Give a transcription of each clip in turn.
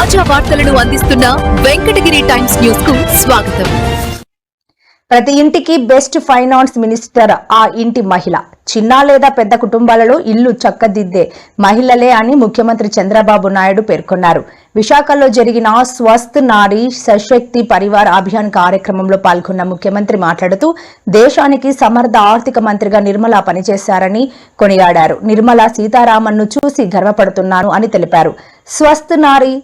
తాజా వార్తలను అందిస్తున్న వెంకటగిరి టైమ్స్ న్యూస్కు స్వాగతం. ప్రతి ఇంటికి బెస్ట్ ఫైనాన్స్ మినిస్టర్ ఆ ఇంటి మహిళ. చిన్న లేదా పెద్ద కుటుంబాలలో ఇల్లు చక్కదిద్దే మహిళలే అని ముఖ్యమంత్రి చంద్రబాబు నాయుడు పేర్కొన్నారు. విశాఖలో జరిగిన స్వస్థ్ నారీ సశక్తి పరివార్ అభియాన్ కార్యక్రమంలో పాల్గొన్న ముఖ్యమంత్రి మాట్లాడుతూ దేశానికి సమర్థ ఆర్థిక మంత్రిగా నిర్మలా పనిచేశారని కొనియాడారు. నిర్మలా సీతారామన్ను చూసి గర్వపడుతున్నాను అని తెలిపారు. స్వస్థ్ నారీ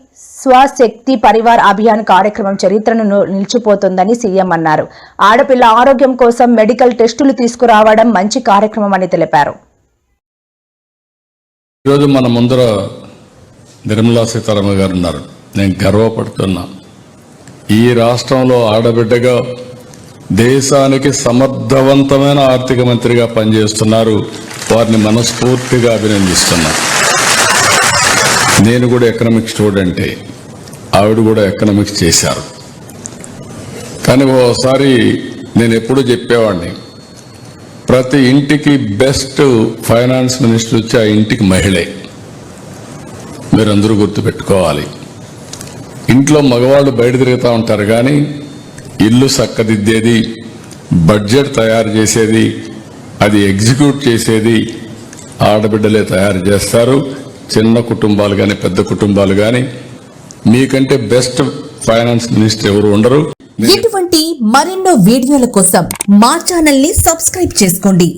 స్వశక్తి పరివార్ అభియాన్ కార్యక్రమం చరిత్రను నిలిచిపోతుందని సీఎం అన్నారు. ఆడపిల్ల ఆరోగ్యం కోసం మెడికల్ టెస్టులు తీసుకురావడం మంచి కార్యక్రమం అని తెలిపారు. ఈరోజు మన ముందర నిర్మలా సీతారామన్ గారు ఉన్నారు. నేను గర్వపడుతున్నా. ఈ రాష్ట్రంలో ఆడబిడ్డగా దేశానికి సమర్థవంతమైన ఆర్థిక మంత్రిగా పనిచేస్తున్నారు. వారిని మనస్ఫూర్తిగా అభినందిస్తున్నా. నేను కూడా ఎకనామిక్స్ స్టూడెంటే. ఆవిడ కూడా ఎకనామిక్స్ చేశారు. కానీ ఓసారి నేను ఎప్పుడూ చెప్పేవాడిని ప్రతి ఇంటికి బెస్ట్ ఫైనాన్స్ మినిస్టర్ వచ్చి ఆ ఇంటికి మహిళే. మీరందరూ గుర్తుపెట్టుకోవాలి. ఇంట్లో మగవాళ్ళు బయట తిరుగుతూ ఉంటారు కానీ ఇల్లు చక్కదిద్దేది బడ్జెట్ తయారు చేసేది అది ఎగ్జిక్యూట్ చేసేది ఆడబిడ్డలే తయారు చేస్తారు. చిన్న కుటుంబాలు కానీ పెద్ద కుటుంబాలు కానీ మీకంటే బెస్ట్ ఫైనాన్స్ మినిస్టర్ ఎవరు ఉండరు. ఇటువంటి మరెన్నో వీడియోల కోసం మా ఛానల్ని సబ్స్క్రైబ్ చేసుకోండి.